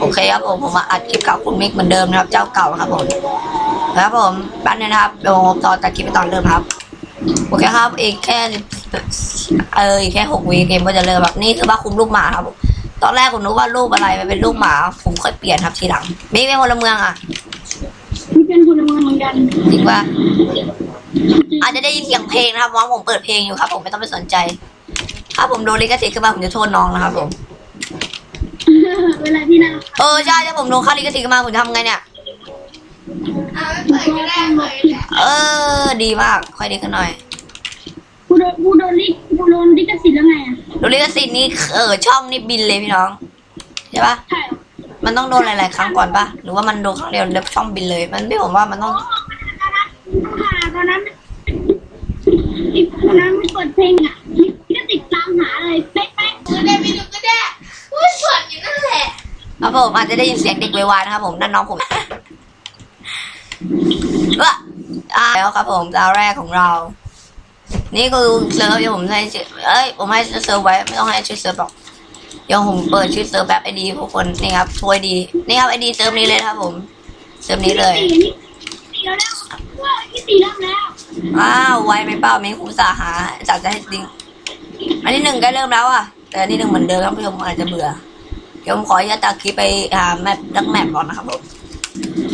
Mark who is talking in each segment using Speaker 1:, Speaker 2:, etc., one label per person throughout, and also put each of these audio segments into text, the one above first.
Speaker 1: โอเคครับผมผมมาอัดคลิปกับคุณมิกเหมือนเดิมนะครับเจ้าเก่าครับผมครับผมแป๊บนึงนะครับเดี๋ยวผมต่อจากคลิปไปตอนเริ่มครับโอเคครับอีกแค่เอออีกแค่หกวีเกมก็จะเริ่มแบบนี่คือว่าคุมลูกหมาครับผมตอนแรกผมนึกว่ารูปอะไรมันเป็นลูกหมาผมค่อยเปลี่ยนครับทีหลังมิกเป็นพลเมืองอะ
Speaker 2: นี่เป็นพลเมืองเหมือนกัน
Speaker 1: จริงว่าอาจจะได้ยินเสียงเพลงนะครับเพราะผมเปิดเพลงอยู่ครับ ผมไม่ต้องไปสนใจ ถ้าผมโดนลิขสิทธิ์ขึ้นมาผมจะโทษน้องนะครับผม
Speaker 2: เวลาที่นั่ง
Speaker 1: เออใช่ถ้าผมโดนค่าลิขสิทธิ์ขึ้นมาผมจะทำไงเนี่ย
Speaker 2: ก็ต้องมาผิด
Speaker 1: เออ ดีมากค่อยดีขึ้นหน่อย
Speaker 2: กูโดนกูโดนลิกูโดนลิขสิทธิ์แล้วไงอะ
Speaker 1: โดนลิขสิทธิ์นี่เออช่องนี่บินเลยพี่น้องใช่ปะ
Speaker 2: ใช่เหรอ
Speaker 1: มันต้องโดนหลาย ๆ ครั้งก่อนปะหรือว่ามันโดนครั้งเดียวแล้วช่องบินเลย มันไม่ผมว่ามันต้อง
Speaker 2: ตอนนั้นอีกตอนนั้นไม่เปิดเพลงอะลิขสิทธิ์ตามหาเลยเป๊ะเป๊ะ
Speaker 3: ก็ได้ไม่รู้ก็ได้พูดสวนอยู่นั่นแหละ
Speaker 1: ครับ ผมอาจจะได้ยินเสียงเด็กวายๆนะครับผมนั่นน้องผมเอออ่าแล้วครับผมดาวแรกของเรา นี่คือเซิร์ฟเดี๋ยวผมให้ชื่อเอ้ยผมให้ชื่อเซิร์ฟไว้ไม่ต้องให้ชื่อเซิร์ฟหรอกเดี๋ยวผมเปิดชื่อเซิร์ฟแบบไอดีพวกคนนี่ครับช่วยดีนี่ครับไอดีเซิร์ฟนี้เลยครับ ผมเซิร์ฟนี้เลย
Speaker 2: ว้าวแล้ว
Speaker 1: อ้าวไวไหมเปล่าไม่ครูสาหาจัดจะให้ดิงอันที่หนึ่งใกล้เริ่มแล้วอะ แต่อันที่หนึ่งเหมือนเดิมท่านผู้ชมอาจจะเบื่อ เดี๋ยวผมขออนุญาตตัดคลิปไปหาแมปดักแมปก่อนนะครับผม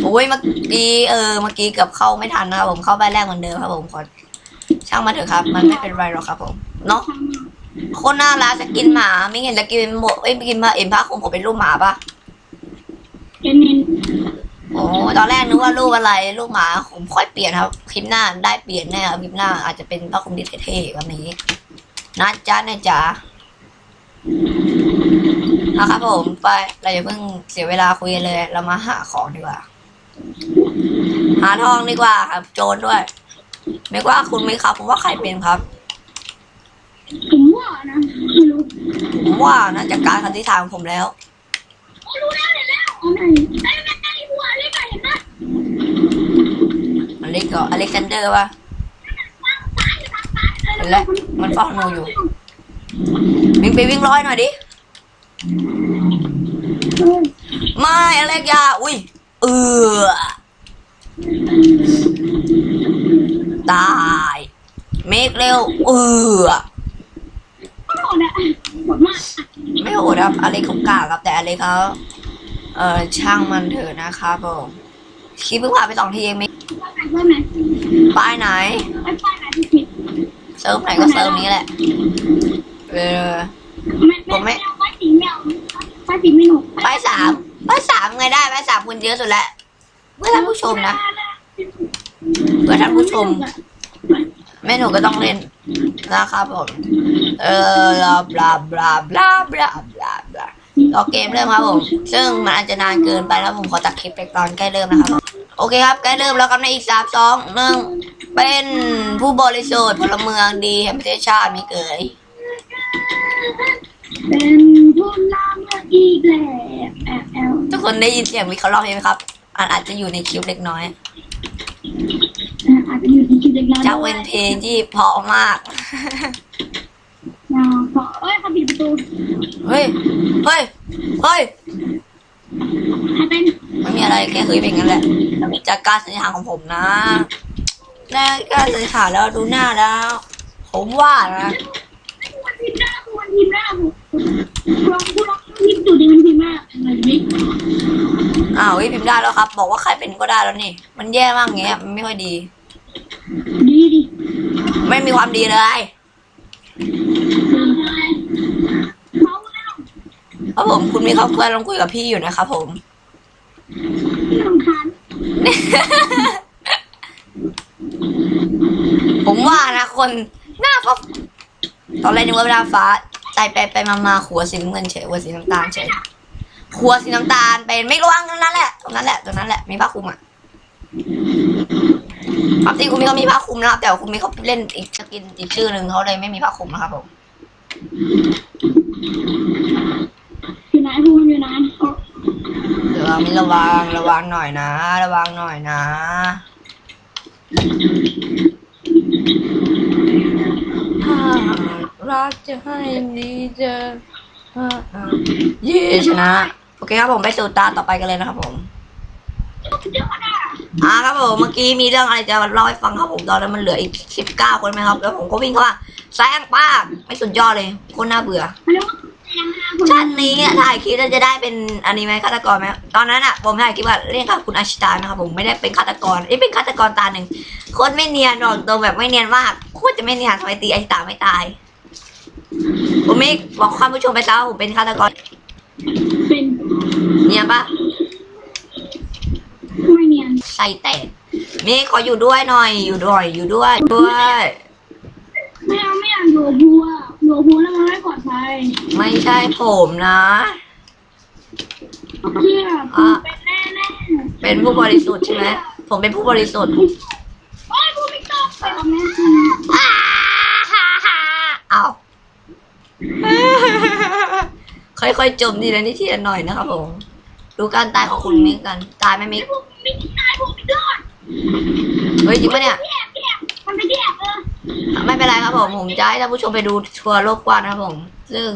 Speaker 1: โอ้ยเมื่อกี้เออเมื่อกี้เกือบเข้าไม่ทันนะครับผมเข้าไปแรกเหมือนเดิมครับผมขอช่างมาเถอะครับ มันไม่เป็นไรหรอกครับผมเนาะโคนน่ารักจะกินหมาไม่เห็นจะกินหมดเอ้ยไม่กินมาเอ็มผ้าคลุมผมเป็นรูปหมาปะ
Speaker 2: เจนนิน
Speaker 1: โอ้ตอนแรกนึกว่ารูปอะไรรูปหมาผมค่อยเปลี่ยนครับ คลิปหน้าได้เปลี่ยนแน่ครับคลิปหน้าอาจจะเป็นผ้าคลุมที่เท่ๆวันนี้นะจ๊ะนะจ๊ะ นะครับผมไปเราอย่าเพิ่งเสียเวลาคุยกันเลย เรามาหาของดีกว่า หาทองดีกว่าครับ โจรด้วย ไม่ว่าคุณไหมครับผมว่าใครเป็นครับ
Speaker 2: ผมว่านะไม่รู้
Speaker 1: ผมว่านะจากการคันที่ทางผมแล้ว
Speaker 2: โอ้รู้แล้วเห็นแล้วเอาไหนไอ้แม่ไอ้หัวเล็กอะเห็นไหม
Speaker 1: มันเล็กก็อเล็กซานเดอร์ป่ะและมันเฝ้าหนูอยู่วิ่งไปวิ่งร้อยหน่อยดิ
Speaker 2: เออ
Speaker 1: ไม่อเล็กอยาอุ้ย เออตายเมกเร็ว เออ
Speaker 2: โหดอะโหดมาก
Speaker 1: ไม่โหดครับอเล็กเขากล้าครับแต่อเล็กเขาเออช่างมันเถอะนะครับผมคลิปเพิ่งผ่านไปสองทีเองไม่
Speaker 2: ป้ายไหนป้ายไหน
Speaker 1: ป้ายไหน
Speaker 2: ไอ้ป้ายไหนที่ผิด
Speaker 1: เซิร์ฟไหนก็เซิร์ฟนี้แหละ เออ
Speaker 2: ไม่
Speaker 1: ผมไม่
Speaker 2: ไม่เอาป้าย สีไม่เอาป้ายสีไม่หนุก
Speaker 1: ป้ายสามป้ายสามไงได้ป้ายสามคุณเยอะสุดแล้วเพื่อท่านผู้ชมนะเพื่อท่านผู้ชมแม่หนูก็ต้องเล่นนะครับผม เออบลาบลาบลาบลาบลาบลาต่อเกมเริ่มครับผม ซึ่งมันอาจจะนานเกินไปแล้วผมขอตัดคลิปไปตอนใกล้เริ่มนะครับ โอเคครับใกล้เริ่มแล้วครับในอีกสามสองหนึ่งเป็นผู้บริสุทธิ์พลเมืองดีแห่งประเทศชาติมีเกย
Speaker 2: เป็นผู้นำอีกแล้วแอบแอบ
Speaker 1: ทุกคนได้ยินเสียงวิเขาร้องเพลงไหมครับอาจอาจจะอยู่ในคลิปเล็กน้อย
Speaker 2: อาจจะอยู่ในจุดเล็กน้อย
Speaker 1: จะเป็นเพลงที่เพราะมาก
Speaker 2: อ่าขอเอ้ยเขาปิดประตู
Speaker 1: เฮ้ยเฮ้ยเฮ้ย
Speaker 2: ใครเป็น
Speaker 1: ไม่มีอะไรแค่เคยเป็นงั้นแหละจากการสัญญาของผมนะในการสัญญาแล้วดูหน้าแล้ว ผมว่านะ
Speaker 2: วันทีมหน้าวันทีมหน้าผมลองผู้ลองทีมจุดดีมันทีมหน้าอะไรนี่
Speaker 1: อ้าววิพิมพ์ได้แล้วครับ บอกว่าใครเป็นก็ได้แล้วนี่ มันแย่มากเงี้ยมันไม่ค่อยดี
Speaker 2: ดีดิ
Speaker 1: ไม่มีความดีเลย
Speaker 2: เมาแล้ว
Speaker 1: เพราะผมคุณมีครอบครัวลองคุยกับพี่อยู่นะครับผม
Speaker 2: ที่สำคัญ
Speaker 1: ผมว่านะคนหน้าฟ้าตอนแรกนึกว่าหน้าฟ้า ใจไปไปมามาขัวสีน้ำเงินเฉยขัวสีน้ำตาลเฉยขัวสีน้ำตาลเป็นไม่ระวังตรงนั้นแหละตรงนั้นแหละตรงนั้นแหละมีผ้าคลุมอะความจริงคุณมีเขามีผ้าคลุมนะครับแต่ว่าคุณมีเขาเล่นอีกสกินอีกชื่อหนึ่งเขาเลยไม่มีผ้าคลุมนะครับผม
Speaker 2: อยู่ไหนพูมันอยู่ไหน
Speaker 1: ระวังมีระวังระวังหน่อยนะ ระวังหน่อยนะ ถ้ารักจะให้ดีเจอเย่ชนะ โอเคครับผมไปสู่ตาต่อไปกันเลยนะครับผมอ่าครับผมเมื่อกี้มีเรื่องอะไรจะเล่าให้ฟังครับผมตอนนั้นมันเหลืออีกสิบเก้าคนไหมครับแล้วผมก็วิ่งเข้ามาแซงป้าไม่สุดยอดเลยคนน่าเบื่อ
Speaker 2: มาเร็วแรงนะคน
Speaker 1: ชาตินี้อะถ่ายคลิปแล้วจะได้เป็นอันนี้ไหมฆาตกรไหมตอนนั้นอะผมถ่ายคลิปว่าเล่นกับคุณอาชิตานะครับผมไม่ได้เป็นฆาตกรเอ้ยเป็นฆาตกรตาหนึ่งโคตรไม่เนียนหรอกตัวแบบไม่เนียนมากโคตรจะไม่เนียนทำไมตีอาชิตาไม่ตาย ผมไม่บอกความผู้ชมไปซะว่าผมเป็นฆาตกร
Speaker 2: เป็น
Speaker 1: เนียนปะ
Speaker 2: ไม่เนียน
Speaker 1: ใส่แตกเมฆขออยู่ด้วยหน่อย อยู่ด้วยอยู่ด้วยด้วย
Speaker 2: ไม่เอาไม่อยากอยู่บัวอยู่บัวแล้วมันไม่ปลอดภัย
Speaker 1: ไม่ใช่ผมนะ
Speaker 2: เชื่อผมเป็นแน่แน่
Speaker 1: เป็นผู้บริสุทธิ์ใช่ไหมผมเป็นผู้บริสุทธิ์
Speaker 2: โอ้ยผู้ไม่ต้องไปเอาแม่
Speaker 1: อ้าวค่อยๆจมทีละนิดทีละหน่อยนะครับผมดูการตายของคุณมิกกันตายไหมมิก
Speaker 2: ผู้ไม่ตายผู้ไม่รอด
Speaker 1: เฮ้ยจริงปะเนี่ย
Speaker 2: แยกแยกมันไปแยกเออ
Speaker 1: ไม่เป็นไรครับผม ผมจะให้ท่านผู้ชมไปดูทัวร์โลกกว้างนะครับผม ซึ่ง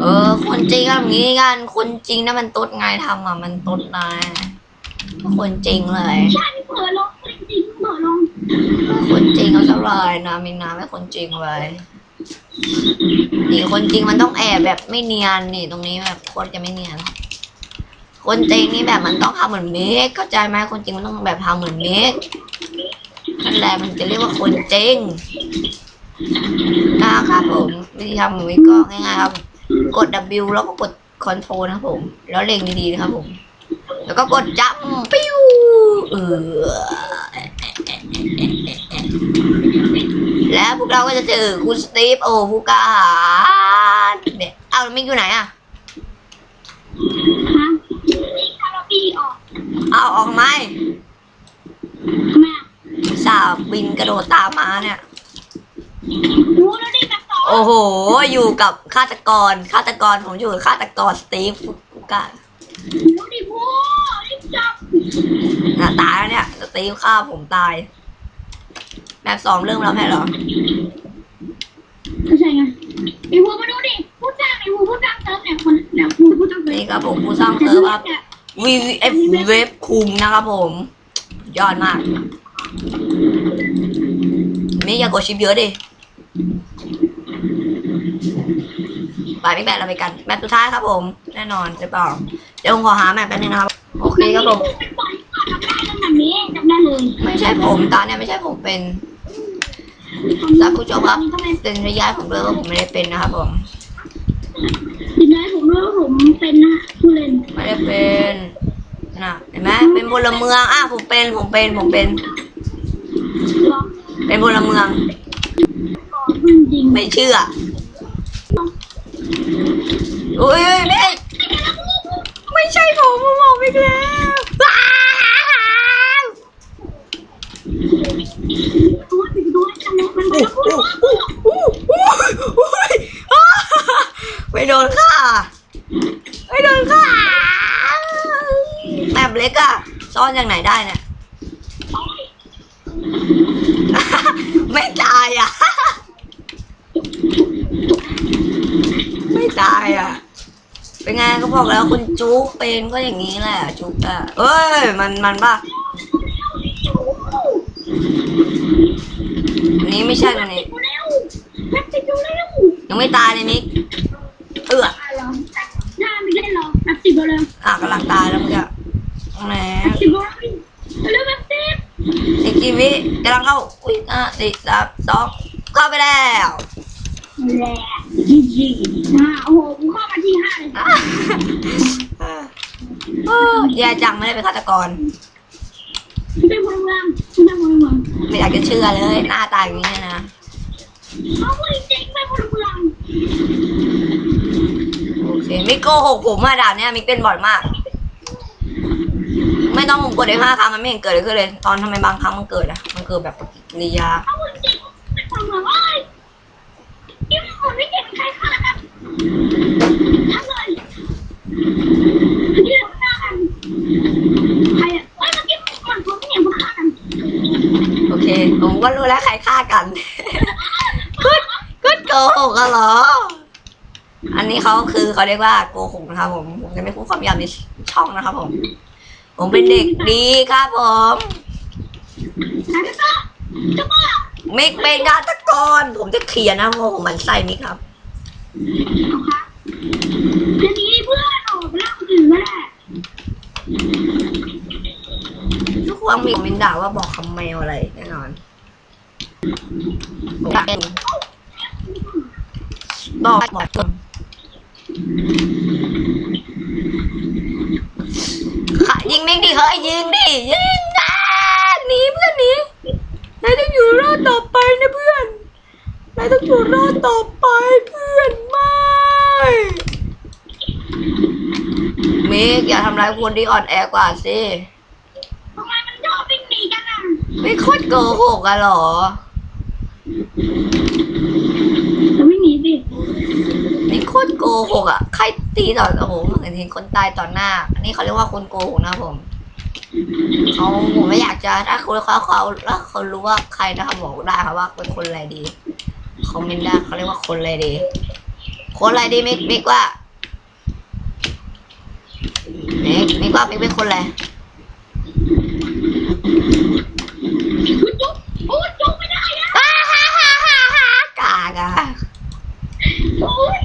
Speaker 1: เออ คนจริงก็อย่างนี้กัน คนจริงนะมันตดไงทำอะ มันตดนะคนจริงเลย
Speaker 2: ใช่เผื่อลงจริงเลง
Speaker 1: คนจริงเขาเท่าไหร่นะมินนาไม่คนจริงเลยนี่คนจริงมันต้องแอบแบบไม่เนียนนี่ตรงนี้แบบโคตรจะไม่เนียน คนจริงนี่แบบมันต้องทำเหมือนเมฆเข้าใจไหมคนจริงมันต้องแบบทำเหมือนเมฆ นั่นแหละมันจะเรียกว่าคนจริงนะครับผมวิธีทำเหมือนเมฆก็ง่ายๆครับ กด W แล้วก็กด Ctrl นะครับผม แล้วเล็งดีๆนะครับผม แล้วก็กดจับปิ้วเออแล้วพวกเราก็จะเจอคุณสตีฟโอผู้กล้าหาญเนี่ยเอาแล้วมิกอยู่ไหนอะ
Speaker 2: ฮะนี่ถ้าเราปีออก
Speaker 1: เอาออกไหม
Speaker 2: ทำไมอะ
Speaker 1: สาวบินกระโดดตามมาเนี่ย
Speaker 2: รู้แล้วนี่แบบต่อ
Speaker 1: โอ้โห อยู่กับฆาตกร ฆาตกร ผมอยู่กับฆาตกรสตีฟผู้กล้า
Speaker 2: รู้ดิพูรีบจับ
Speaker 1: น่ะตายแล้วเนี่ยสตีฟฆ่าผมตาย แบบสองเริ่มแล้วแม่เหรอ
Speaker 2: ไม่ใช่ไงไอ้พูมาดูดิพูดจ้างไอ้พูพูดจ้างเติมเนี่ยคนเนี่ยพูพูดจ้างเติม
Speaker 1: นี่ครับผมผู้สร้างเซิร์ฟครับวีเอฟเว็บคุมนะครับผม ยอดมาก มิกอย่ากดชิปเยอะดิไปไม่แบกเราไปกันแมตช์สุดท้ายครับผม แน่นอนจะเปล่าเดี๋ยวผมขอหาแมตช์แป๊บนึงนะครับ โอเคครับผม
Speaker 2: เป็นปล่อยก่อนทำได้เรื่องแบบนี้จำได้เลย
Speaker 1: ไม่ใช่ผมตอนเนี้ยไม่ใช่ผมเป็นท่านผู้ชมครับ
Speaker 2: ทำไม
Speaker 1: เป็นระยะผมด้วยว่าผมไม่ได้เป็นนะครับผม
Speaker 2: ถึงได้ผมรู้ว่าผมเป็นนะผู้เล่น
Speaker 1: ไม่ได้เป็นนะเห็นไหมเป็นพลเมืองอะผมเป็นผมเป็นผมเป็น
Speaker 2: หรอ
Speaker 1: เป็นพลเมือง
Speaker 2: ก่อนจริง
Speaker 1: ไม่เชื่ออุ้ยเฮ้ยไม่ไม่ใช่ผมผมบอกอีกแล้วว้าว
Speaker 2: ตัวติดตัวจังเลยมันไม่พูดว่า
Speaker 1: ไม่โดนฆ่าไม่โดนฆ่าแมปเล็กอะซ่อนจากไหนได้เนี่ย ไม่ตายอะ ไม่ตายอะ เป็นไงก็ บอกแล้วคุณจุ๊กเป็นก็อย่างนี้แหละ จุ๊กอะเอ้ย มันมันป่ะอันนี้ไม่ใช่ตัวนี้ ยังไม่ตายเลยมิก เอือ
Speaker 2: ตายเหน้าไม่ได้หรอแป๊บติดเร็ว
Speaker 1: อะกำลังตายแล้วมึงอะแหม
Speaker 2: ติดเร็วแป๊บติด
Speaker 1: อีกกี่วิกำลังเข้า อุ้ยอะสี่สามสองเข้าไปแล้ว
Speaker 2: แหละจีจีอ่าโอ้โหกูเข้ามาที่ห้าเลย
Speaker 1: เออแย่จังไม่ได้เป็นฆาตกร
Speaker 2: เป็นพลเมืองเป็นพลเมือง
Speaker 1: ไม่อยากจะเชื่อเลยหน้าตาอย่างนี้นะ
Speaker 2: เขาพูดจริงเป็นพลเมือง
Speaker 1: โอเคมิกโกหกผมมาด่านเนี้ยมิกเป็นบ่อยมาก ไม่ต้องผมกดได้ห้าครั้งมันไม่เห็นเกิดอะไรขึ้นเลย ตอนทำไมบางครั้งมันเกิดอะมันเกิดแบบปฏิกิริยา
Speaker 2: เขาพูดจริงเป็นพลเมือง
Speaker 1: โอเค ผมก็รู้แล้วใครฆ่ากันก็ก็โกหกอะเหรอ อันนี้เขาคือเขาเรียกว่าโกหกนะครับผม ผมจะไม่พูดความยาวในช่องนะครับผม ผมเป็นเด็กดีครับผม
Speaker 2: แล้วก็จะบอก
Speaker 1: มิกเป็นฆาตกรผมจะเคลียร์นะเพราผมมันไส้มิกครับ
Speaker 2: ทีนี้เพื่อนออกเล่าอื่นก็ได้
Speaker 1: ทุกคนมีคอมเมนต์ด่าว่าบอกคำแมวอะไรแน่นอนผมอกเป็นบอกบอกจนค่ะยิงมิกดิเฮ้ยยิงดิยิงนะหนีเพื่อนหนีนายต้องอยู่รอดต่อไปนะเพื่อนนายต้องอยู่รอดต่อไปเพื่อน ม่มิกอย่าทำร้ายคนที่อ่อนแอกว่าสิ
Speaker 2: ทำไมมันชอบวิ่งหนีกันอะ
Speaker 1: ไม่โคตรโกหกอะเหรอ
Speaker 2: จะวิ่งหนีสิ
Speaker 1: นี่โคตรโกหกอะใครตีต่อโอ้โหเหมือนเห็นคนตายต่อหน้า อันนี้เขาเรียกว่าคนโกหกนะครับผมเขาผมไม่อยากจะถ้าคนเขาเขาถ้าเขารู้ว่าใครนะครับบอกได้ครับว่าเป็นคนอะไรดีคอมเมนต์ได้เขาเรียกว่าคนอะไรดี คนอะไรดีมิกมิกว่ามิกมิกว่ามิกเป็นคนอะไร
Speaker 2: คุณจุ๊บโอ้จุ๊บไม่ได้นะ
Speaker 1: ฮ่าฮ่าฮ่าฮ่าฮ่ากากอะ
Speaker 2: โอ้ย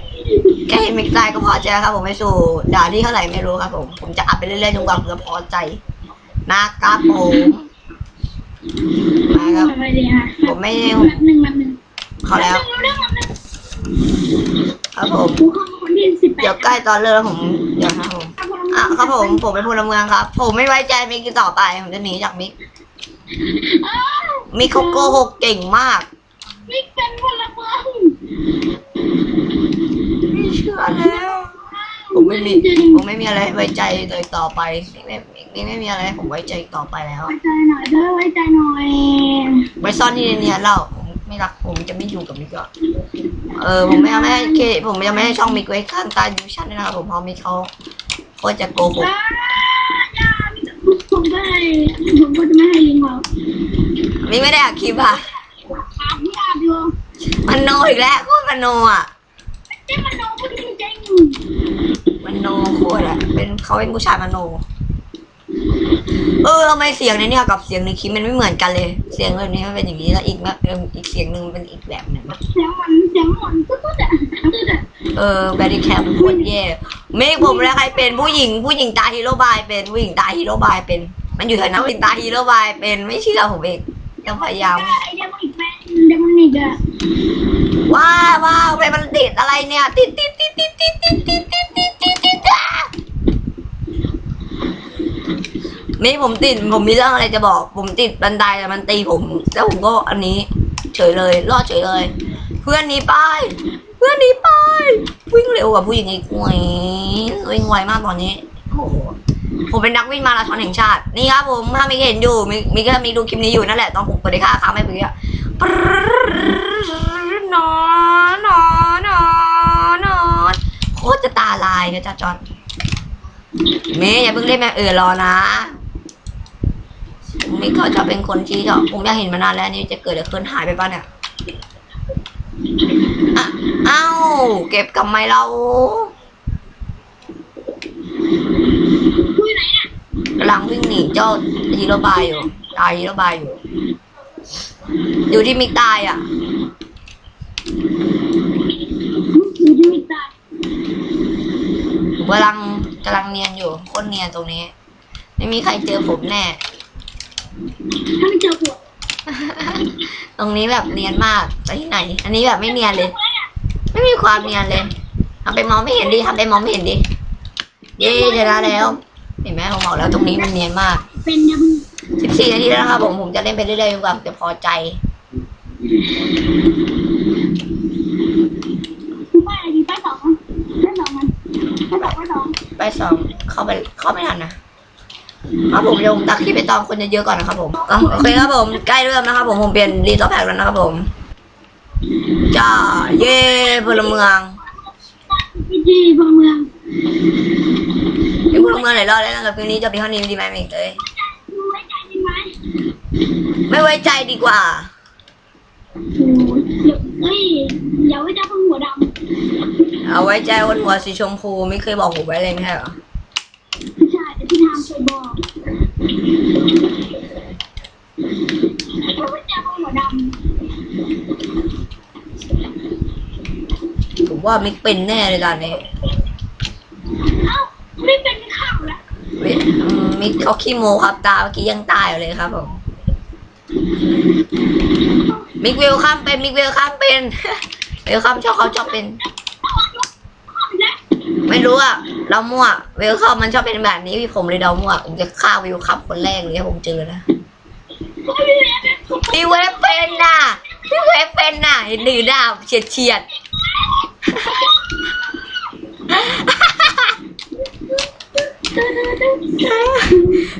Speaker 1: แค่เห็นมิกตายก็พอใจแล้วครับผมไม่สู้ด่าที่เท่าไหร่ไม่รู้ครับผม ผมจะอัพไปเรื่อยๆจนกว่าผมจะพอใจนะครับผมนะครับ
Speaker 2: อะไรดีฮะ
Speaker 1: ผมไม่
Speaker 2: แป๊บหนึ่งแป๊บหนึ่ง
Speaker 1: เขาแล้ว ครับผม
Speaker 2: กูเข้ามาคนที่สิบแปด
Speaker 1: เดี๋ยวใกล้ตอนเลิกแล้วผมเดี๋ยวครับผมอะครับผมผมเป็นพลเมืองครับ ผมไม่ไว้ใจมิกอีกต่อไปผมจะหนีจากมิก
Speaker 2: เอ้า
Speaker 1: มิกเขาโกหกเก่งมาก
Speaker 2: มิกเป็นพลเมือง
Speaker 1: ไม่เชื่อแล้ว ผมไม่มีผมไม่มีอะไรไว้ใจเลยต่อไปมิกไม่มิกไม่มีอะไรให้ผมไว้ใจต่อไปแล้ว
Speaker 2: ไว้ใจหน่อยเด้อไว้ใจหน่อย
Speaker 1: ไว้ซ่อนที่เนียนๆเล่าผม ไม่รักผมจะไม่อยู่กับมิกอะเออผมไม่เอาไม่ให้เคผมจะไม่ให้ช่องมิกไว้ข้างใต้ดิวชั่นด้วยนะครับผมเพราะมิกเขาโคตรจะโกหก
Speaker 2: อ่าอย่ามิกจะผมก็ให้ผมก็จะไม่ให้ลิงเรา
Speaker 1: มิกไม่ได้อัดคลิปอะ
Speaker 2: ถามพี่อาบอยู่
Speaker 1: มันโนอีกแล้วโคตรมันโนอะ
Speaker 2: เจ๊มันโดนพูดจริง
Speaker 1: มันโนโคตรอะเป็นเขาเป็นผู้ชายมันโน เออทำไมเสียงในเนี่ยกับเสียงในคลิปมันไม่เหมือนกันเลย เสียงแบบนี้มันเป็นอย่างนี้แล้วอีกแบบเอออีกเสียงหนึ่งเป็นอีกแบบหนึ่ง
Speaker 2: เสียงมันเสียงมันก็ก็จะก็จะ
Speaker 1: เออแบดดี้แคมโคตรแย่เมฆผมแล้วใครเป็นผู้หญิงผู้หญิงตาฮีโร่บายเป็นผู้หญิงตาฮีโร่บายเป็น มันอยู่แถวนั้นผู้หญิงตาฮีโร่บายเป็นไม่เชื่อผมเองยังพยายาม
Speaker 2: ไอเดมอนิกแมนเดมอนิกอะ
Speaker 1: ว้าว้าวไปมันติดอะไรเนี่ยติดติดติดติดติดติดติดติดติดติดติดอะ นี่ผมติดผมมีเรื่องอะไรจะบอก ผมติดบันไดแต่มันตีผม แล้วผมก็อันนี้ เฉยเลย รอดเฉยเลย เพื่อนหนีไป เพื่อนหนีไป วิ่งเร็วกว่าผู้หญิงอีกหวยวิ่งไวมากตอนนี้โอ้โหผมเป็นนักวิ่งมาราธอนแห่งชาติ นี่ครับผมถ้ามีเห็นอยู่มีมีก็มีดูคลิปนี้อยู่นั่นแหละตอนผมเปิดได้ค่าค้าไม่เพื่อะปรึ๊ดนอนนอนนอนนอนโคตรจะตาลายนะจ๊ะจอนเมย์อย่าเพิ่งเล่นแม่เออรอนะ มิกเขาจะเป็นคนที่จะผมอยากเห็นมานานแล้วนี่จะเกิดอะไรขึ้นหายไปป่ะเนี่ยเอ้าเก็บกับไม้เรา
Speaker 2: หนอะ
Speaker 1: กำลังวิ่งหนีเจ้าฮีโรบายอยู่ตายฮีโรบายอยู่ อยู่ที่มิกตายอะ
Speaker 2: อยู่ที่มิตา
Speaker 1: ผมกำลังกำลังเนียนอยู่คตรเนียนตรงนี้ ไม่มีใครเจอผมแน่
Speaker 2: ถ้าไม่เจอหัว
Speaker 1: ตรงนี้แบบเนียนมากไปที่ไหน อันนี้แบบไม่เนียนเลย ไม่มีความเนียนเลยทำไปมองไม่เห็นดิทำไปมองไม่เห็นดิเย้ชนะแล้ว เห็นไหมผมบอกแล้วตรงนี้มันเนียนมาก
Speaker 2: เป็นเดม
Speaker 1: 14นาทีแล้วนะครับผมผมจะเล่นไปเรื่อยๆจนกว่าผมจะพอใจ
Speaker 2: คุณป้าอะไรดีป้าสองป้าสองมันป้าสองป้าสอง
Speaker 1: ไปสองเข้าไปเข้าไม่ทันนะ ครับผมเดี๋ยวผมตักคลิปไปตอนคนเยอะๆก่อนนะครับผมอะโอเคครับผมใกล้เริ่มนะครับผมผมเปลี่ยนรีซอสแพ็กแล้วนะครับผมจ้าเย่พลเมือง
Speaker 2: พีจีพลเมือง
Speaker 1: ไอ้พลเมืองไหนรอดแล้วนะครับคืนนี้จะมีเท่านี้ดีไหมมิกเลย
Speaker 2: ดูไว้ใจดีไหม
Speaker 1: ไม่ไว้ใจดีกว่า
Speaker 2: โอ้ยเดี๋ยวเอ้ยอย่าไว้ใจพวกหัวดำ
Speaker 1: เอาไว้ใจวันหัวสีชมพูไม่เคยบอกผมไว้เลยไม่ใช่เหรอ
Speaker 2: ไม่ใช่แต่พี่ทามเคย บอกเราไม่เจอหัวด
Speaker 1: ผมว่ามิกเป็นแน่เลยตอนนี้ำ
Speaker 2: เอ้าไม่เป็นข้าวละ
Speaker 1: มิกอืมมิกเขาขี้โมครับตาเมื่อกี้ยังตายอยู่เลยครับผมมิกเวลข้ามเป็นมิกเวลข้ามเป็น เวลข้ามชอบเขาชอบเป็น ไม่รู้อะเรามั่วเวลคัมมันชอบเป็นแบบนี้พี่ผมเลยเดามั่วผมจะฆ่าเวลคัมคนแรกเลยถ้าผมเจอนะพี่เวฟเป็นน่ะพี่เวฟเป็นน่ะเห็นหรือดาบเฉียดเฉียด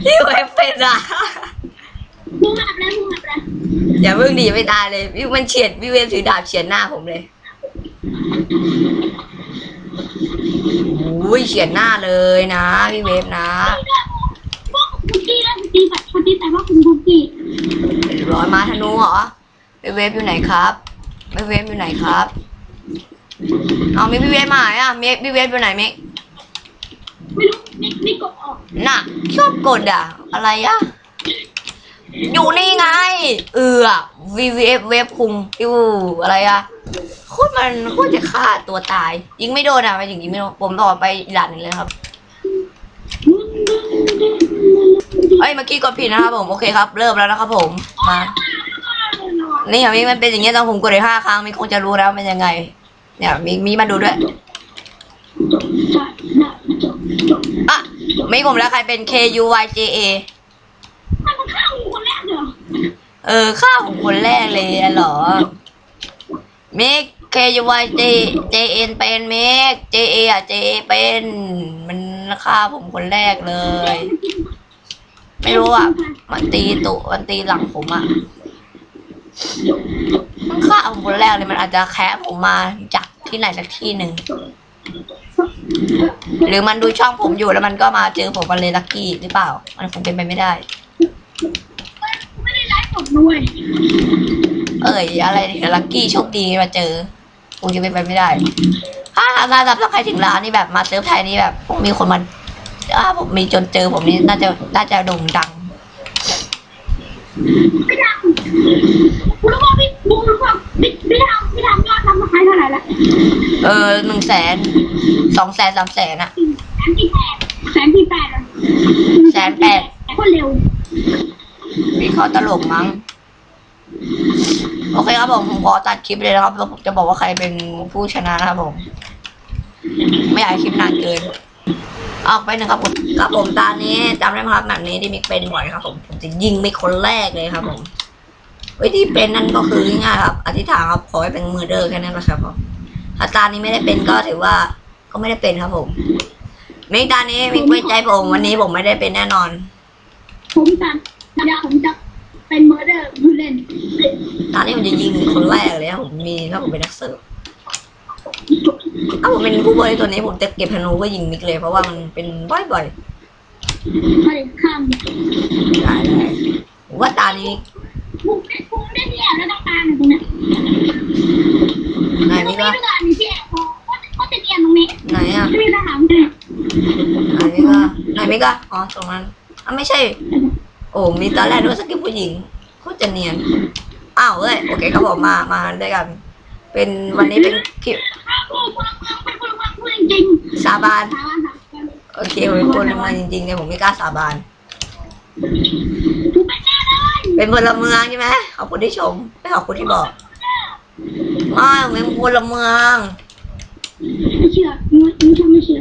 Speaker 1: พี่เวฟเป็นอะ
Speaker 2: มึงหับแล้วมึงหับแล้ว
Speaker 1: อย่าเพิ่งดีไม่ตายเลยพี่มันเฉียดพี่เวฟถือดาบเฉียดหน้าผมเลย อุ้ยเฉียดหน้าเลยนะพี่เวฟนะ
Speaker 2: พวกคุกกี้แล้วคุกกี้แบบคุกกี้แต่ว่าคุณคุกกี้
Speaker 1: เรียบร้อยมาธนูเหรอพี่เวฟอยู่ไหนครับพี่เวฟอยู่ไหนครับเอามีพี่เวฟมาไหนอะมีพี่เวฟอยู่ไหนมิก
Speaker 2: ไม่รู้ไม่ไม่กดออก
Speaker 1: น่ะชอบกดอะ อะไรอะ อยู่นี่ไง เออวีวีเอฟเวฟคุงอิวอะไรอะโคตรมันโคตรจะฆ่าตัวตาย ยิงไม่โดนอะไปถึงยิงไม่โดนผมต่อไปอีกด่านหนึงเลยครับเอ้ยเมื่อกี้กดผิดนะครับผมโอเคครับ เริ่มแล้วนะครับผมมานี่ค่ะมีมันเป็นอย่างเงี้ยตอนผมกดไปห้าครั้งมีคงจะรู้แล้วเป็นยังไง เนี่ยมีมีมาดูด้วยอะไม่ผมแล้วใครเป็น K U Y J A
Speaker 2: มันข้าวคนแรกเหรอ
Speaker 1: เออข้าวผมคนแรกเลยอะเหรอมิก K U Y J J N เป็นเมิก J A อะ J A เป็น มันฆ่าผมคนแรกเลย ไม่รู้อะ มันตีตุมันตีหลังผมอะ มันฆ่าผมคนแรกเลยมันอาจจะแคะผมมาจากที่ไหนสักที่หนึ่ง หรือมันดูช่องผมอยู่แล้วมันก็มาเจอผมมันเลยลักกี้หรือเปล่า มันคงเป็นไปไม่ได้
Speaker 2: ด้ไลฟ์สดด้วย
Speaker 1: เอ้ยอะไรเนี่ยลักกี้โชคดีมาเจอคงจะเป็นไปไม่ได้ถ้าถ้าถ้าถ้าใครถึงร้านนี่แบบมาเซิร์ฟไทยนี่แบบคงมีคนมาถ้าผมมีจนเจอผมนี่น่าจะน่าจะโด่งดัง
Speaker 2: ไม่ทำคุณรู้ว่าพี่บูรู้ว่าพี่พี่ทำพี่ทำยอดทำมาขายเท่าไหร่ละ
Speaker 1: เออหนึ่งแสนสองแสนสามแสนอะ
Speaker 2: แสนที่แปดแสนที่แปดอะ
Speaker 1: แสนแปด
Speaker 2: โคตรเร็ว
Speaker 1: พี่เขาตลกมั้ง โอเคครับผมผมขอตัดคลิปเลยนะครับแล้วผมจะบอกว่าใครเป็นผู้ชนะนะครับผม ไม่อยากคลิปนานเกินออกไปหนึ่งครับผมครับผมตอนนี้จำได้ไหมครับแบบนี้ที่มิกเป็นบ่อยครับ ผมผมจะยิงมิกคนแรกเลยครับ ผมวิธีเป็นนั่นก็คือง่ายครับ อธิษฐานครับขอให้เป็นมือเดอร์แค่นั้นแหละครับผมถ้าตานี้ไม่ได้เป็นก็ถือว่าก็ไม่ได้เป็นครับผมมิกตอนนี้มิกไว้ใจผมวันนี้ผมไม่ได้เป็นแน่นอน
Speaker 2: ผมจะ เดี๋ยวผมจะเป็นเมอร์เดอร์ผู้เล่น
Speaker 1: ตอนนี้ผมจะยิงคนแรกเลยครับผมมีถ้าผมเป็นนักเสิร์ฟถ้าผมเป็นผู้บริตัวนี้ผมจะเก็บธนูก็ยิงมิกเลย เพราะว่ามันเป็นบ่อย
Speaker 2: ผลิตข้าม
Speaker 1: ๆได้ได้ผมว่าตานี้
Speaker 2: ผมได้ผมได้เนี่ยแล้วต้องการตรงนี้
Speaker 1: ไหน
Speaker 2: ตร
Speaker 1: มิ
Speaker 2: ง
Speaker 1: ก
Speaker 2: นี้
Speaker 1: อะ
Speaker 2: ด้วยกันพี่แอร์เขาจะเรียนตรงนี้
Speaker 1: ไหนอะ
Speaker 2: ไม่มีทหารเลย
Speaker 1: ไหนมิกอะไหนมิกอะอ๋อตรงนั้นอะไม่ใช่ โอ้มีตอนแรกด้วยสกิปผู้หญิงโคตรจะเนียนอ้าวเอ้ยโอเคครับผมมามาด้วยกัน เป็นวันนี้เป็นคลิปสาบานโอเคผมเป็นคนมาจริงๆแต่ผมไม่กล้าสาบาน
Speaker 2: เป็
Speaker 1: นพลเมืองใช่ไหมขอบคุณที่ชมไม่ขอบคุณที่บอกไม่ผมเป็นพลเมือง
Speaker 2: ไม่เชื่อมึงมึงทำไม่เชื่อ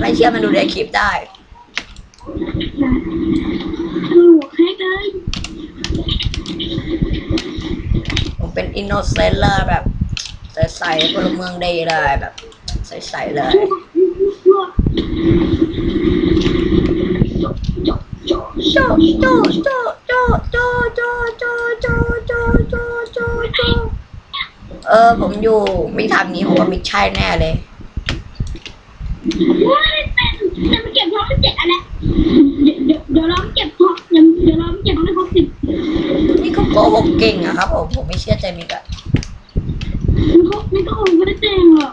Speaker 1: ไม่เชื่อมันดูในคลิปได้
Speaker 2: เลย
Speaker 1: ผมเป็นอินโนเซนต์เลยแบบ ใส่ๆพลเมืองดีเลยแบบ ใส่ๆเลยโจโจโจโจโจโจโจโจโจโจโจโจเออ ผมอยู่ไม่ทำนี้ผมว่ามิกใช่แน่เลย
Speaker 2: ว่าเป็นจะมาเก็บทองสิบเจ็ดอันแหละเดี๋ยวเดี๋ยวเดี๋ยวเราเก็บ ทองเดี๋ยวเดี๋ยวเราเก็บทองให้ครบสิบ
Speaker 1: นี่ก็โกหกเก่งอะครับผมผมไม่เชื่อใจมิกอะ
Speaker 2: มันก็ไม่ก็คงไม่ได้แจ้งหรอก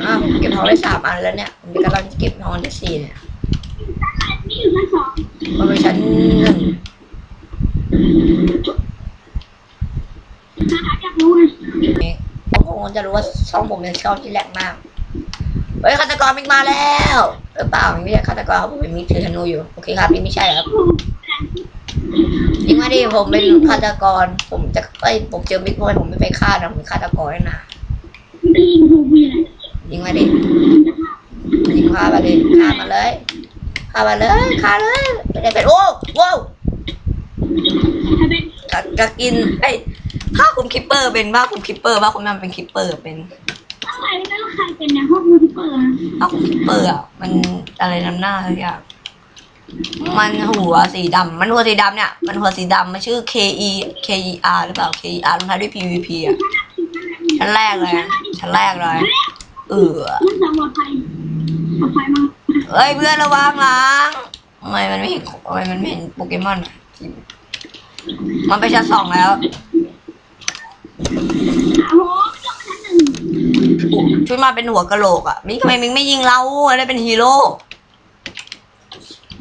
Speaker 1: เทองได้สามอันแล้วเนี่ยผมกำลังจะเก็บทองอันที่สี่เนี่ย
Speaker 2: นี่อยู่ชั้นสอง
Speaker 1: มันเป็นชั้นหนึ่ง
Speaker 2: นะคะอยากรู้ไง
Speaker 1: นี่บางคนจะรู้ว่าช่องผมเป็นช่องที่แหลกมากเฮ้ยฆาตกรมิกมาแล้วหรือเปล่าไม่ใช่ฆาตกรผมเป็นมิกถือธนูอยู่โอเคครับนี่ไม่ใช่ครับ ยิงมาดิผมเป็นฆาตกร ผมจะเอ้ยผมเจอมิกเพราะว่าผมไม่ไปฆ่านะผมเป็นฆาตกรนี่นะ
Speaker 2: มันจะยิงถูกมีอะไร
Speaker 1: ยิงมาดิยิงฆ่ามาดิฆ่ามาเลยฆ่ามาเลยฆ่าเลยไม่ได้เป็นโอ้โว้ว
Speaker 2: ถ้าเป็น
Speaker 1: กะกะกินไอ้ยผ้าคลุมคิปเปอร์เป็นผ้าคลุมคิปเปอร์ผ้าคลุมมันเป็นคิปเปอร์เป็น
Speaker 2: อะไรนั่นใครเป็นเนี่ยพวกยูทูบเบอร์นะ
Speaker 1: ผ้าคลุมคิปเปอร์อะมันอะไรนำหน้าทุกอย่าง มันหัวสีดำมันหัวสีดำเนี่ย มันหัวสีดำมันชื่อ K E K E R หรือเปล่า K E R ลงท้ายด้วย P V P อะ ชั้นแรกเลยอะชั้นแรกเลย เออ
Speaker 2: มันสำหรับใครปลอดภัยมั้ง
Speaker 1: เอ้ยเพื่อนระวังหลังทำไมมันไม่เห็นทำไมมันไม่เห็นโปเกมอนอะมันไปชั้นสองแล้ว
Speaker 2: โอ้โหยกชั้นหนึ่ง
Speaker 1: ชุดมาเป็นหัวกะโหลกอะมิงทำไมมิงไม่ยิงเราได้เป็นฮีโร่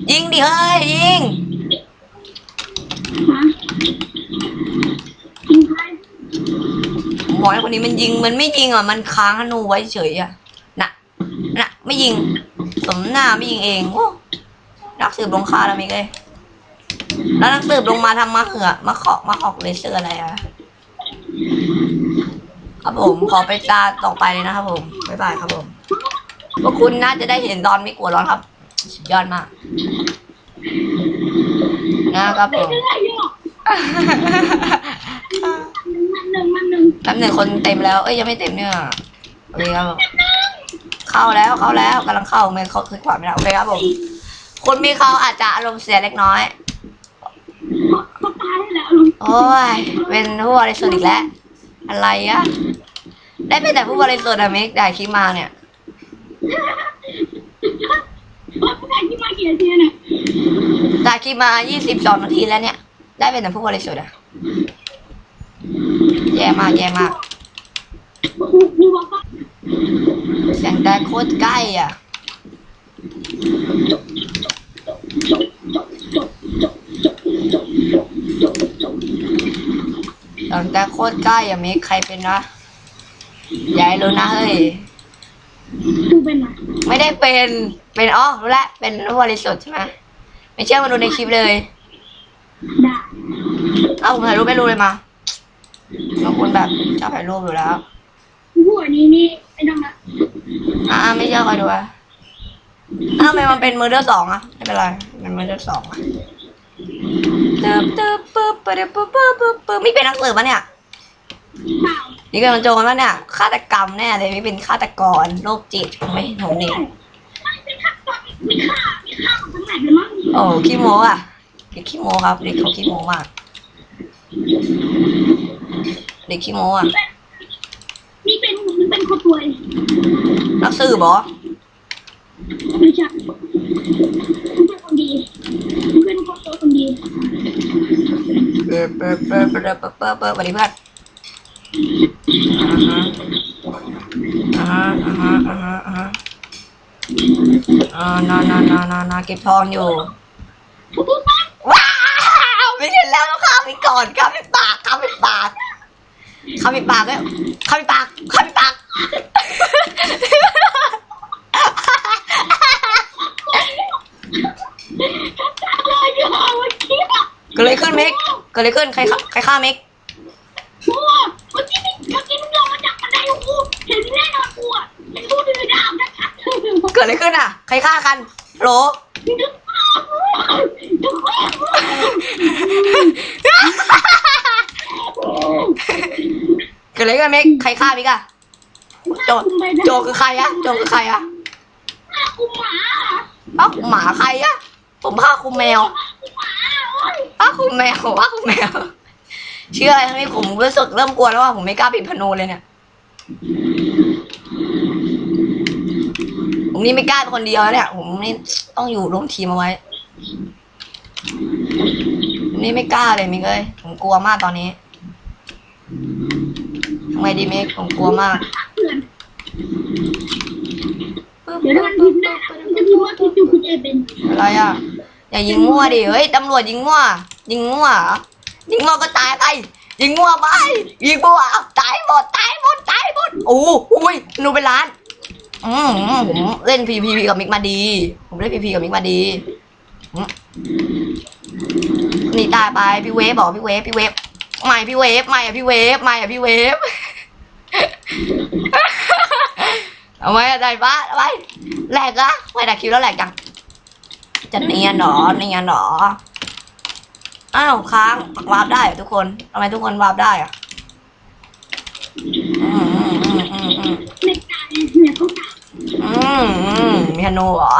Speaker 1: ยิงดิเฮ้ยยิง
Speaker 2: ฮะกินใคร
Speaker 1: ผมบอกให้คนนี้มันยิงมันไม่ยิงอะมันค้างธนูไว้เฉยอะน่ะน่ะไม่ยิง สมหน้าไม่ยิงเองโอ้นักสืบลงคาแล้วมิกเลยแล้วนักสืบลงมาทำมาเหือะมาเคาะมาหอกเลเซอร์อะไรอะครับผมขอไปตาต่อไปเลยนะครับผมบ๊ายบายครับผมพวกคุณน่าจะได้เห็นตอนไม่กลัวร้อนครับ สุดยอดมาก นะครับผม
Speaker 2: หนึ่งมันหนึ่ง
Speaker 1: แป๊บหนึ่งคนเต็มแล้ว เอ้ยยังไม่เต็มเนี่ยโอเคครับผมเข้าแล้วเข้าแล้วกำลังเข้าไม่เขาคือขวาไม่ได้โอเคครับผมคุณมีเขาอาจจะอารมณ์เสียเล็กน้อย
Speaker 2: เขาตายแล้วลุง
Speaker 1: โอ้ยเป็นผู้บริสุทธิ์อีกแล้ว อะไรอะได้เป็นแต่ผู้บริสุทธิ์อะมิกได้คลิปมาเนี่ย
Speaker 2: ว่าผู้ที่มากี่นาทีเนี่ย
Speaker 1: ได้คลิปมา 22 นาทีแล้วเนี่ย ได้เป็นแต่ผู้บริสุทธิ์อะแย่มาก แย่มาก
Speaker 2: ดูว่า
Speaker 1: เสียงแต่โคตรใกล้อะ เสียงแต่โคตรใกล้อะมิกใครเป็นวะอย่าให้รู้นะเฮ้ย
Speaker 2: ดูเป็นไร
Speaker 1: ไม่ได้เป็น เป็นอ๋อรู้แล้วเป็นผู้บริสุทธิ์ใช่ไหมไม่เชื่อมาดูในคลิปเลย
Speaker 2: ได้
Speaker 1: เอ้าผมถ่ายรูปไม่รู้เลยมาบางคนแบบชอบถ่ายรูปอยู่แล้ว
Speaker 2: ผู้อันนี้นี่ไม่ต้องละ
Speaker 1: อ่าไม่เชื่อคอยดูอะอ้าวทำไมมันเป็นมือเดอร์สองอะไม่เป็นไรมันมือเดอร์สองอะตึ๊บตึ๊บปึ๊บปึ๊บปึ๊บปึ๊บปึ๊บปึ๊บไม่เป็นนักสืบปะเนี่ย
Speaker 2: เปล่า
Speaker 1: นี่เป็นมันโจรปะเนี่ยฆาตกรรมแน่เลยไม่เป็นฆาตกรโรคจิตไม่หนูนี่
Speaker 2: ไม่เป็นขั้นตอนมีค่ามีค่าของทั้งไหนเลยมั้ง
Speaker 1: โอ้ขี้โมอะเด็กขี้โมครับเด็กเขาขี้โมมากเด็กขี้โมอะ
Speaker 2: นี่เป็นมันเป็นคนป่วย
Speaker 1: นักสืบเหรอ
Speaker 2: ไม่ใช่มันเป็นคนดีเป็นคนตัวคนดี
Speaker 1: เปิดเปิดเปิดเปิดเปิดเปิดเปิดสวัสดีเพื่ อ่าฮะอ่าฮะอ่าฮะอ่าฮะอ่านอนนอนนอนนอนนอนเก็บทองอยู่ ว้าวไม่เห็นแล้วข้ามไปก่อนข้ามไปปากข้ามไปปากข้ามไปปากเลยข้ามไปปากข้ามไปปาก
Speaker 2: เกี้อะ
Speaker 1: เกิดอะไรขึ้นเมกเกิดอะไรขึ้นใครใครฆ่าเมก
Speaker 2: โอ้เมื่อกี้นี่เมื่อกี้มึงลงมาจากบันไดกูเห็นแน่นอนกูอะเห็นกูถือดาบนะคะ
Speaker 1: เกิดอะไรขึ้นอะ ใครฆ่ากันโหล
Speaker 2: นึกภาพนึกภาพ
Speaker 1: เกิดอะไรขึ้นเมกใครฆ่าเมกอะโจโจคือใครอะโจคือใครอะ
Speaker 2: กูหมา
Speaker 1: อ้าวหมาใครอะผมฆ่าคุณแมว
Speaker 2: กูหมาโอ้ย
Speaker 1: อ้าวคุณแมวอ้าวคุณแมว เชื่ออะไรไหมผมรู้สึกเริ่มกลัวแล้วว่าผมไม่กล้าปิดพนูเลยเนี่ยผมนี่ไม่กล้าเป็นคนเดียวแล้วเนี่ย ผมนี่ต้องอยู่ร่วมทีมเอาไว้ผมนี่ไม่กล้าเลยมิกเอ้ยผมกลัวมากตอนนี้ทำไงดีมิกผมกลัวมาก
Speaker 2: เพื่อนเดี๋ยวถ้ามันพิมพ์ได้มันจะพิมพ์ว่าคิดดูคุณเอเป็น
Speaker 1: อะไรอะอย่ายิงมั่วดิเฮ้ยตำรวจยิงมั่วยิงมั่วเหรอ ยิงมั่วก็ตายไปยิงมั่วไปยิงมั่วตายหมดตายหมดตายหมดโอ้โหอุ้ยหนูเป็นล้านอืมผมเล่นพีพีกับมิกมาดี ผมเล่นพีพีกับมิกมาดีนี่ตายไปพี่เวฟบอกพี่เวฟพี่เวฟไม่พี่เวฟไม่อะพี่เวฟไม่อะพี่เวฟเอาไว้อะไรบ้าเอาไว้แหลกอะไม่ได้คิวแล้วแหลกจังจะเนียนหนอเนียนหนอ อ้าวค้างวาร์ปได้ทุกคนทำไมทุกคนวาร์ปได้อะอืมอืมอืมอืมอืม
Speaker 2: ไม่ตายเนี่ยเขาตาย
Speaker 1: อืมอืมมีธนูเหรอ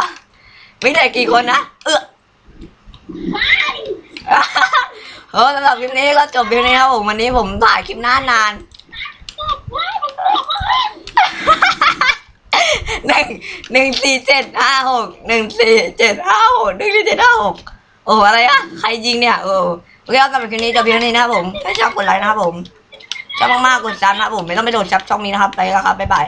Speaker 1: มีแต่กี่คนนะเออ
Speaker 2: ไป
Speaker 1: เออสำหรับคลิปนี้ก็จบเพียงนี้ครับผมวันนี้ผมถ่ายคลิปนานนาน
Speaker 2: ไปมัน
Speaker 1: หนึ่งหนึ่งสี่เจ็ดห้าหกหนึ่งสี่เจ็ดห้าหกหนึ่งสี่เจ็ดห้าหก โอ้อะไรอะใครยิงเนี่ยโอ้โอเคครับสำหรับคลิปนี้จบเพียงเท่านี้นะครับผมถ้าชอบกดไลค์นะครับผมชอบมากๆกดซับนะครับผมไม่ต้องไปโดดซับช่องนี้นะครับไปแล้วครับบ๊ายบาย